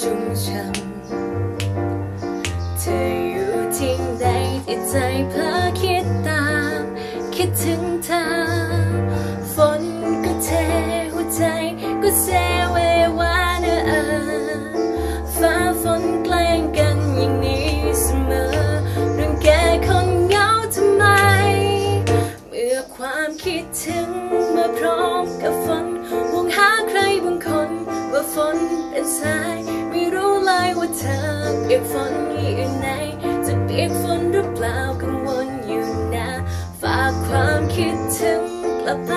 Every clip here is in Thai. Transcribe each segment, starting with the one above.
ชุ่มช่เธออยู่ที่ไหนที่ใจเพลอคิดตาม คิดถึงเธอ ฝนก็เทหัวใจก็เซเววาเนอฟ้าฝนแกล้งกันอย่างนี้เสมอรังแกคนเหงาทำไม เมื่อความคิดถึง เธอเปียกฝนอยู่ไหนจะเปียกฝนหรือเปล่ากังวลอยู่นะ ฝากความคิดถึงกลับไป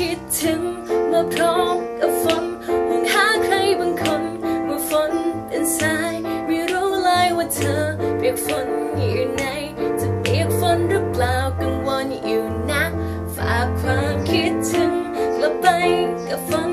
คิดถึงเมื่อพร้อมกับฝนห่วงหาใครบางคนเมื่อฝนเป็นสายไม่รู้เลยว่าเธอเปียกฝนอยู่ไหนจะเปียกฝนหรือเปล่ากังวลอยู่นะ ฝากความคิดถึงกลับไปกับฝน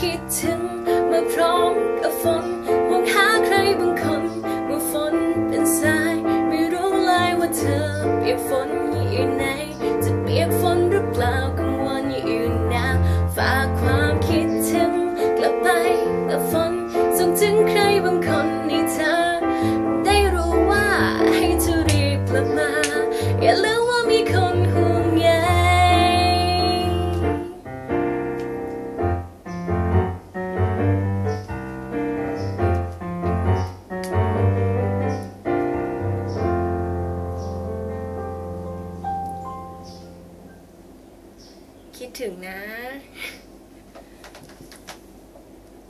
คิดถึงมาพร้อมกับฝนห่วงหาใครบางคนเมื่อฝนเป็นสาย ไม่รู้เลยว่าเธอเปียกฝนอยู่ไหนจะเปียกฝนหรือเปล่ากังวลอยู่นาฝากความคิดถึงกลับไปกับฝนส่งถึงใคร คิดถึงนะ